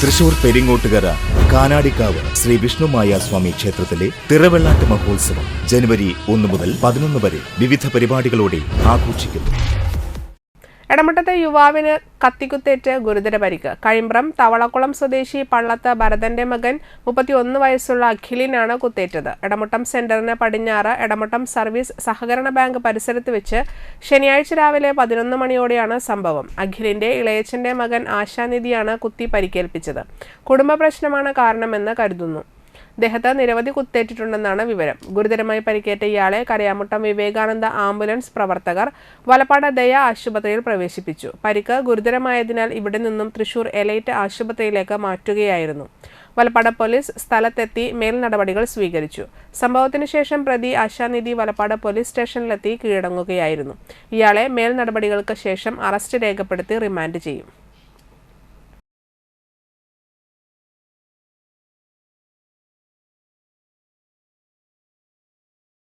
തൃശൂർ പെരിങ്ങോട്ടുകര കാനാടിക്കാവ് ശ്രീ വിഷ്ണുമായ സ്വാമി ക്ഷേത്രത്തിലെ തിറവെള്ളാട്ട് മഹോത്സവം ജനുവരി ഒന്ന് മുതൽ പതിനൊന്ന് വരെ വിവിധ പരിപാടികളോടെ ആഘോഷിക്കുന്നു. എടമട്ടത്തെ യുവാവിന് കത്തിക്കുത്തേറ്റ് ഗുരുതര പരിക്ക്. കഴിമ്പ്രം തവളക്കുളം സ്വദേശി പള്ളത്ത് ഭരതന്റെ മകൻ മുപ്പത്തിയൊന്ന് വയസ്സുള്ള അഖിലിനാണ് കുത്തേറ്റത്. എടമുട്ടം സെന്ററിന് പടിഞ്ഞാറ് എടമുട്ടം സർവീസ് സഹകരണ ബാങ്ക് പരിസരത്ത് വെച്ച് ശനിയാഴ്ച രാവിലെ പതിനൊന്ന് മണിയോടെയാണ് സംഭവം. അഖിലിന്റെ ഇളയച്ചന്റെ മകൻ ആശാനിധിയാണ് കുത്തി പരിക്കേൽപ്പിച്ചത്. കുടുംബ പ്രശ്നമാണ് കാരണമെന്ന് കരുതുന്നു. ദേഹത്ത് നിരവധി കുത്തേറ്റിട്ടുണ്ടെന്നാണ് വിവരം. ഗുരുതരമായി പരിക്കേറ്റ ഇയാളെ കരയാമുട്ടം വിവേകാനന്ദ ആംബുലൻസ് പ്രവർത്തകർ വലപ്പാട് ദയ ആശുപത്രിയിൽ പ്രവേശിപ്പിച്ചു. പരിക്ക് ഗുരുതരമായതിനാൽ ഇവിടെ നിന്നും തൃശൂർ എലൈറ്റ് ആശുപത്രിയിലേക്ക് മാറ്റുകയായിരുന്നു. വലപ്പാട് പോലീസ് സ്ഥലത്തെത്തി മേൽ നടപടികൾ സ്വീകരിച്ചു. സംഭവത്തിന് ശേഷം പ്രതി ആശാനിധി വലപ്പാട് പോലീസ് സ്റ്റേഷനിലെത്തി കീഴടങ്ങുകയായിരുന്നു. ഇയാളെ മേൽ നടപടികൾക്ക് ശേഷം അറസ്റ്റ് രേഖപ്പെടുത്തി റിമാൻഡ് ചെയ്യും.